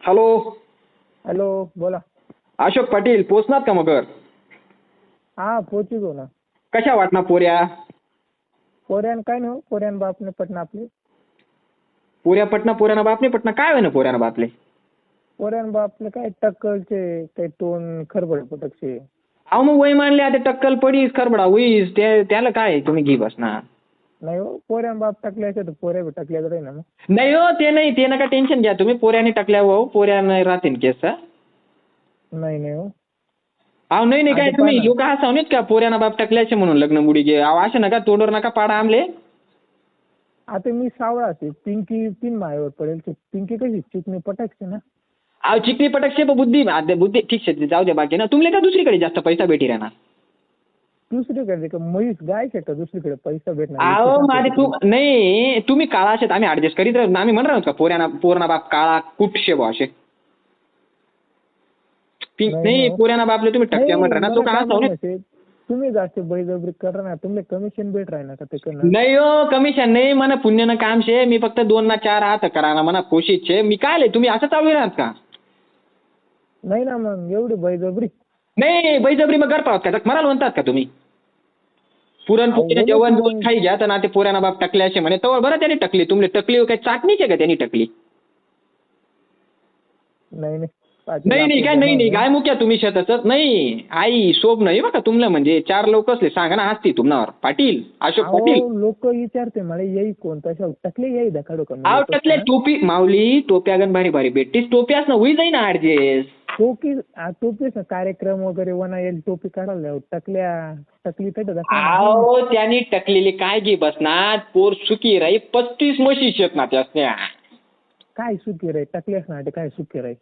Hello hello बोला. अशोक पाटील पोचनात का मगर हा पोहोचू गो ना. कशा वाटणार पोऱ्या? पोऱ्यान काय नाही हो पोऱ्यान बापने पटना आपली. पोऱ्या पटना पोऱ्याना बापने पटना काय होईना पोऱ्याना बापले? पोऱ्यान बापले काय टक्कलचे काही टोन खरबड पटकचे अहो मग वय मानले आता टक्कल पडीस खरबडा होईस त्या त्याला काय तुम्ही घे बसणार? नाही हो पोऱ्यान बाप टाकल्याचे तर पोऱ्या बी टाकल्या तर ना मग. नाही हो ते नाही ते नका टेन्शन घ्या. तुम्ही पोऱ्याने टाकल्या हो पोऱ्याने राहतील केस हा? नाही नाही हो. अहो नाही नाही काय तुम्ही ना. लोक हसाव नाहीत का? पोऱ्याना बाप टाकल्याचे म्हणून लग्न मुडी घे. अहो असे नका तोंडवर नका पाडा आमले. आता मी सावळा असे पिंकी तीन मायावर पडेल. ते पिंकी कशी? चिकणी पटकचे ना. अहो चिकनी पटक शे बुद्धी बुद्धी ठीक शे जाऊ द्या बाकी ना. तुमले का दुसरीकडे जास्त पैसा भेटी राहणार? दुसरीकडे का म्हैस गायचे का दुसरीकडे पैसा भेटणार अहो माझे तू नाही तुम्ही काळा असेल आम्ही ऍडजस्ट करीत राहू आम्ही म्हणणार आहोत का पोऱ्याना पोरणा बाप काळा कुठशे बा असे? ती- नाही, नाही. पोऱ्याना बापले तुम्ही टक्क्या म्हणणार ना. तो का हसाव नाही तुम्ही जास्त बळजबरी करा ना तुम्ही कमिशन भेट राही ना का ते करणार? नाही हो कमिशन नाही मला पुण्यनं काम शे. मी फक्त दोन ना चार हात करा ना म्हणा कोशिश छे मी काय लय तुम्ही असं चालू राहत का? नाही ना मग एवढी बळजबरी नाही बैजबरी मग घर पाहत का मराल म्हणतात का तुम्ही? पुरणपोळीनं जेवण बोलू दोन खाई घ्या तर ना ते पोऱ्याना बाप टकले असे म्हणे. तर बरं त्याने टकली. तुमले टकली काय चाटणीचे का त्यांनी टकली? नाही नाही. नाही काय नाही नाही. काय मुक्या तुम्ही शेताच? नाही आई शोभ नाही बघा तुमलं म्हणजे. चार लोक असले सांगा ना हसती तुम्हावर पाटील अशोक पाटील. लोक विचारते मला येई टकले येई टोपी माऊली टोप्या गण भारी भारी. भेटतीस टोप्यास ना होई जाई ना ऍडजेस्ट टोपी टोपीच ना कार्यक्रम वगैरे वना येईल टोपी काढायला. टकल्या टकली तर ना. त्यांनी टकलेली काय घे बसणार पोर सुकी राही पस्तीस म्हशी शेत ना त्यासल्या काय सुखी रे टकली असणार ते काय सुखी रे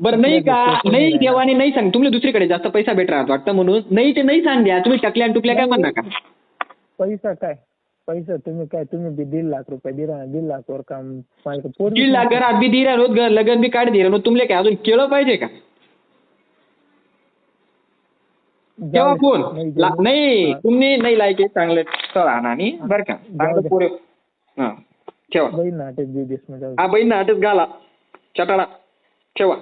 बरं नाही का? नाही देवाने नाही सांग. तुम्ही दुसरीकडे जास्त पैसा भेटणार वाटतं म्हणून. नाही ते नाही सांग द्या. तुम्ही टकल्या आणि टुकल्या काय म्हणणार का? पैसा काय? पैसा तुम्ही काय तुम्ही बी दीड लाख रुपये दिला दीड लाख वर काम दीड लाख घरात बी धीरा रोज घर लगन बी काढ धीरा तुमले काय अजून केलं पाहिजे का? तेव्हा दे. कोण नाही ला-. तुम्ही नाही लायके चांगले. स्थळ आणा आणि बरं का. चांगलं. पोरे. हा. ठेवा. बहीण नाटक बी दिस हा बहीण नाटक घाला. चटाळा. ठेवा.